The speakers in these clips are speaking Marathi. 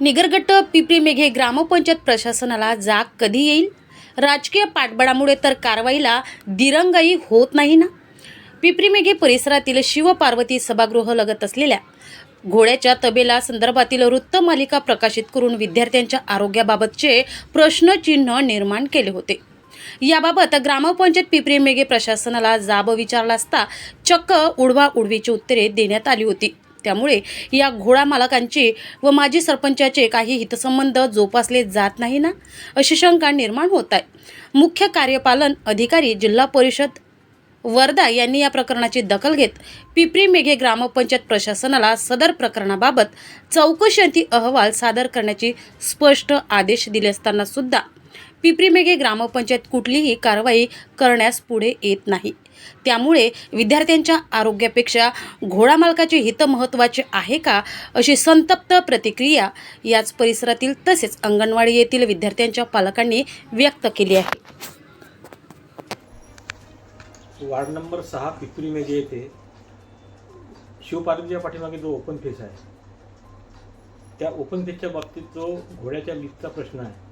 निगरगट्ट पिपरी मेघे ग्रामपंचायत प्रशासनाला जाग कधी येईल? राजकीय पाठबळामुळे तर कारवाईला दिरंगाई होत नाही ना? पिपरी मेघे परिसरातील शिवपार्वती सभागृह लगत असलेल्या घोड्याच्या तबेला संदर्भातील वृत्तमालिका प्रकाशित करून विद्यार्थ्यांच्या आरोग्याबाबतचे प्रश्नचिन्ह निर्माण केले होते. याबाबत ग्रामपंचायत पिपरी मेघे प्रशासनाला जाब विचारला असता चक्क उडवा उडवीची उत्तरे देण्यात आली होती. त्यामुळे या घोडा मालकांचे व माजी सरपंचाचे काही हितसंबंध जोपासले जात नाही ना? अशी शंका निर्माण होत आहे. मुख्य कार्यपालन अधिकारी जिल्हा परिषद वर्धा यांनी या प्रकरणाची दखल घेत पिपरी मेघे ग्रामपंचायत प्रशासनाला सदर प्रकरणाबाबत चौकशी अहवाल सादर करण्याची स्पष्ट आदेश दिले असताना सुद्धा पिपरी मेघे ग्रामपंचायत कुठलीही कारवाई करण्यास पुढे येत नाही. त्यामुळे विद्यार्थ्यांच्या आरोग्यापेक्षा घोडा मालकाचे हित महत्त्वाचे आहे का अशी संतप्त प्रतिक्रिया याच परिसरातील तसेच अंगणवाडी येथील विद्यार्थ्यांच्या पालकांनी व्यक्त केली आहे. वार्ड नंबर सहा पिपरी मेघे येथे शिवपार्वतीच्या पाठीमागे जो ओपन फेस आहे त्या ओपन फेसच्या बाबतीत जो घोड्याच्या लिफ्टचा प्रश्न आहे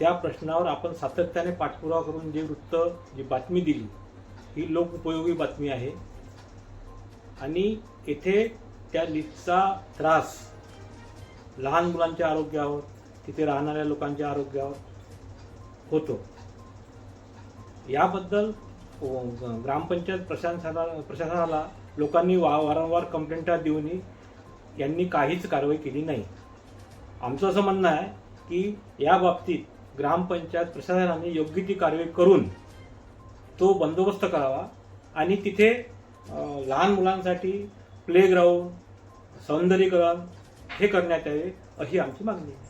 त्या प्रश्नावर आपण सातत्याने पाठपुरावा करून जे वृत्त जी बातमी दिली ही लोकउपयोगी बातमी आहे. आणि येथे त्या लिफ्टचा त्रास लहान मुलांच्या आरोग्यावर तिथे राहणाऱ्या लोकांच्या आरोग्यावर होतो. याबद्दल ग्रामपंचायत प्रशासनाला प्रशासनाला लोकांनी वा वारंवार कंप्लेंटा देऊनही यांनी काहीच कारवाई केली नाही. आमचं असं म्हणणं आहे की या बाबतीत ग्रामपंचायत प्रशासनाने योग्य ती कारवाई करून तो बंदोबस्त करावा आणि तिथे लहान मुलांसाठी प्लेग्राऊंड सौंदर्यीकरण हे करण्यात यावे अशी आमची मागणी आहे.